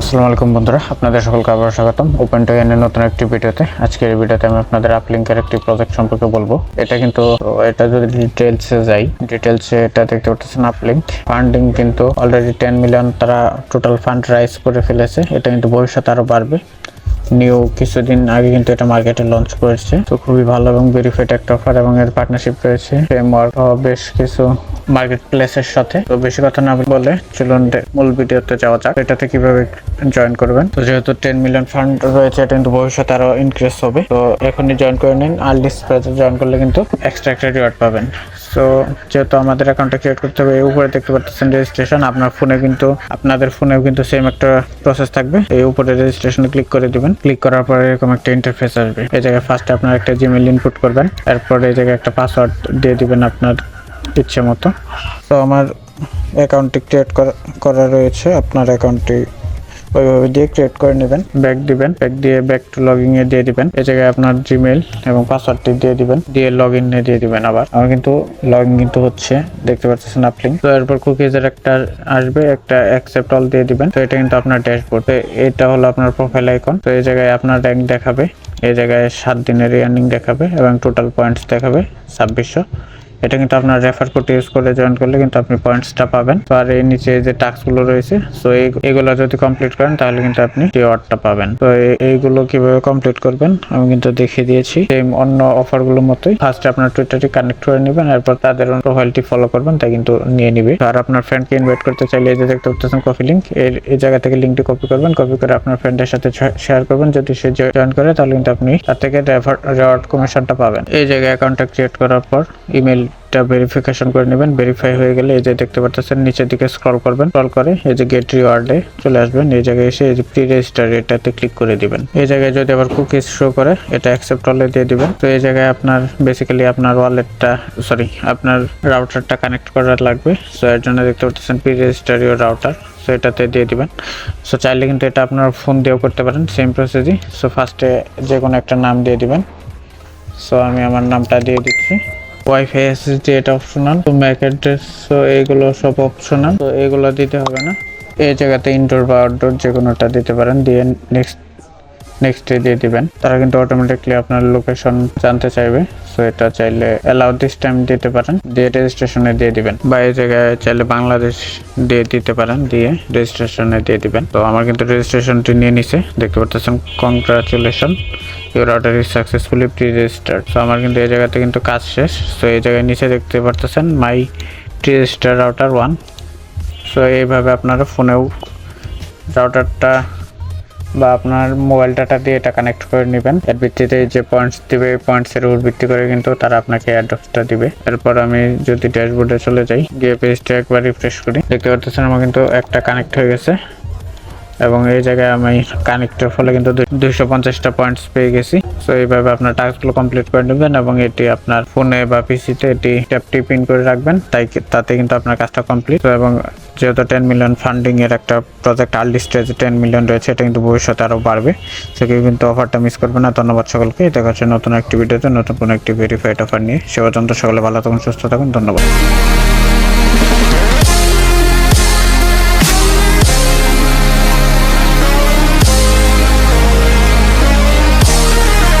আসসালামু আলাইকুম বন্ধুরা, আপনাদের সকলকে আবার স্বাগতম। ওপেন টু এর নতুন একটি ভিডিওতে। আজকের এই ভিডিওতে আমি আপনাদের আপলিঙ্কের একটি প্রজেক্ট সম্পর্কে বলব। এটা কিন্তু এটা যদি ডিটেলসে যাই ডিটেলসে এটা দেখতে পাচ্ছেন আপলিঙ্ক ফান্ডিং কিন্তু অলরেডি টেন মিলিয়ন তারা টোটাল ফান্ড রাইজ করে ফেলেছে। এটা কিন্তু ভবিষ্যতে আরও বাড়বে। নিউ কিছুদিন আগে কিন্তু এটা মার্কেটে লঞ্চ করেছে। তো খুবই ভালো এবং ভেরিফাইড একটা অফার এবং এর পার্টনারশিপ রয়েছে। ফ্রেমওয়ার্ক বেশ কিছু মার্কেট প্লেসের সাথে। তো বেশি কথা না বলে চলুন মূল ভিডিওতে যাওয়া যাক। এটাতে কীভাবে জয়েন করবেন। তো যেহেতু টেন মিলিয়ন ফান্ড রয়েছে, এটা কিন্তু ভবিষ্যতে আরও ইনক্রিজ হবে। তো এখনই জয়েন করে নিন। আর্লি স্প্রেজে জয়েন করলে কিন্তু এক্সট্রা একটা রিওয়ার্ড পাবেন। সো যেহেতু আমাদের অ্যাকাউন্টটা ক্রিয়েট করতে হবে, এই উপরে দেখতে পাচ্ছেন রেজিস্ট্রেশন আপনার ফোনে কিন্তু, আপনাদের ফোনেও কিন্তু সেম একটা প্রসেস থাকবে। এই উপরে রেজিস্ট্রেশনে ক্লিক করে দিবেন। ক্লিক করার পরে এরকম একটা ইন্টারফেস আসবে। এই জায়গায় ফার্স্টে আপনার একটা জিমেল ইনপুট করবেন। এরপরে এই জায়গায় একটা পাসওয়ার্ড দিয়ে দিবেন আপনার ইচ্ছে মতো। তো আমার অ্যাকাউন্টটি ক্রিয়েট করা রয়েছে। আপনার অ্যাকাউন্টটি ওইভাবে দিয়ে ক্রিয়েট করে নেবেন। ব্যাক দিবেন ব্যাক দিয়ে ব্যাক টু লগইন এ দিয়ে দিবেন। এই জায়গায় আপনার জিমেল এবং পাসওয়ার্ডটি দিয়ে দিবেন। দিয়ে লগ ইন এ দিয়ে দিবেন আবার। আমার কিন্তু লগ ইন কিন্তু হচ্ছে, দেখতে পাচ্ছেন আপনি। তো এরপর কুকিজের একটা আসবে, একটা অ্যাকসেপ্ট অল দিয়ে দিবেন। তো এটা কিন্তু আপনার ড্যাশবোর্ড তো এটা হলো আপনার প্রোফাইল আইকন তো এই জায়গায় আপনার র্যাঙ্ক দেখাবে। এই জায়গায় সাত দিনের ইয়ার্নিং দেখাবে এবং টোটাল পয়েন্টস দেখাবে, ছাব্বিশশো। এটা কিন্তু আপনার রেফার কোড ইউজ করে জয়েন করলে কিন্তু আপনি পয়েন্টসটা পাবেন। তো আর এই নিচে যে টাস্কগুলো রয়েছে সো এই, এগুলো যদি কমপ্লিট করেন, তাহলে কিন্তু আপনি রিওয়ার্ডটা পাবেন। তো এই- এইগুলো কীভাবে কমপ্লিট করবেন, আমি কিন্তু দেখিয়ে দিয়েছি। সেম অন্য অফারগুলোর মতোই ফার্স্টে আপনার টুইটারটি কানেক্ট করে নেবেন, এরপর তাদের প্রোফাইলটি ফলো করবেন, তাই কিন্তু নিয়ে নিবে। আর আপনার ফ্রেন্ডকে ইনভাইট করতে চাইলে এই যে দেখতে পাচ্ছেন কপি লিঙ্ক এর, এই জায়গা থেকে লিঙ্কটি কপি করবেন কপি করে আপনার ফ্রেন্ডের সাথে শেয়ার করবেন। যদি সে জয়েন করে, তাহলে কিন্তু আপনি তার থেকে রিওয়ার্ড কমিশনটা পাবেন। এই জায়গায় অ্যাকাউন্টটা ক্রিয়েট করার পর ইমেল এটা ভেরিফিকেশন করে নেবেন ভেরিফাই হয়ে গেলে এই যে দেখতে পাচ্ছেন নিচের দিকে স্ক্রল করবেন স্ক্রল করে এই যে গেট রিওয়ার্ডে চলে আসবেন, এই জায়গায় এসে এই যে প্রি রেজিস্টার এটাতে ক্লিক করে দিবেন। এই জায়গায় যদি আবার কুকিজ শো করে, এটা অ্যাকসেপ্ট অলে দিয়ে দিবেন। তো এই জায়গায় আপনার বেসিক্যালি আপনার ওয়ালেটটা সরি আপনার রাউটারটা কানেক্ট করার লাগবে। সো এর জন্য দেখতে পাচ্ছেন pre register your router so এটাতে দিয়ে দিবেন। সো চাইলে কিন্তু এটা আপনার ফোন দিয়েও করতে পারেন সেম প্রসেসই সো ফার্স্টে যে কোনো একটা নাম দিয়ে দিবেন। সো আমি আমার নামটা দিয়ে দিচ্ছি। ওয়াইফাই এসএসডি এটা অপশনাল তো ম্যাক অ্যাড্রেস তো এইগুলো সব অপশনাল তো এগুলো দিতে হবে না। এই জায়গাতে ইনডোর বা আউটডোর যে কোনোটা দিতে পারেন, দিয়ে নেক্সট নেক্সটে দিয়ে দিবেন। তারা কিন্তু অটোমেটিকলি আপনার লোকেশন জানতে চাইবে সো এটা চাইলে অ্যালাউ দিস টাইম দিতে পারেন, দিয়ে রেজিস্ট্রেশনে দিয়ে দিবেন। বা এই জায়গায় চাইলে বাংলাদেশ দিয়ে দিতে পারেন, দিয়ে রেজিস্ট্রেশনে দিয়ে দিবেন। তো আমার কিন্তু রেজিস্ট্রেশনটি নিয়ে নিছে, দেখতে পাচ্ছেন congratulation your order is successfully pre registered so আমার কিন্তু এই জায়গাতে কিন্তু কাজ শেষ। সো এই জায়গায় নিচে দেখতে পারতেছেন my pre register router one so এইভাবে আপনারা ফোনেও রাউটারটা বা আপনার মোবাইল ডাটা দিয়ে এটা কানেক্ট করে নেবেন। এর ভিত্তিতে যে পয়েন্টস দিবে পয়েন্টসের উপর ভিত্তি করে কিন্তু তারা আপনাকে অ্যাড্রেসটা দিবে। এরপর আমি যদি ড্যাশবোর্ডে চলে যাই, গিয়ে পেজটা একবার রিফ্রেশ করি। দেখতে পাচ্ছেন আমার কিন্তু একটা কানেক্ট হয়ে গেছে। এবং এই জায়গায় আমি কানেক্টের ফলে কিন্তু দুইশো পঞ্চাশটা পয়েন্টস পেয়ে গেছি। সো এইভাবে আপনার টাস্কগুলো কমপ্লিট করে নেবেন এবং এটি আপনার ফোনে বা পিসিতে এটি ট্যাপটি পিন করে রাখবেন। তাই তাতে কিন্তু আপনার কাজটা কমপ্লিট এবং যেহেতু টেন মিলিয়ন ফান্ডিং এর একটা প্রজেক্ট আর্লি স্টেজে টেন মিলিয়ন রয়েছে, এটা কিন্তু ভবিষ্যতে আরও বাড়বে। সে কেউ কিন্তু অফারটা মিস করবে না। ধন্যবাদ সকলকে। দেখা হচ্ছে নতুন একটি ভিডিওতে নতুন কোনো একটি ভেরিফাইড অফার নিয়ে। সে পর্যন্ত সকলে ভালো থাকুন, সুস্থ থাকুন। ধন্যবাদ।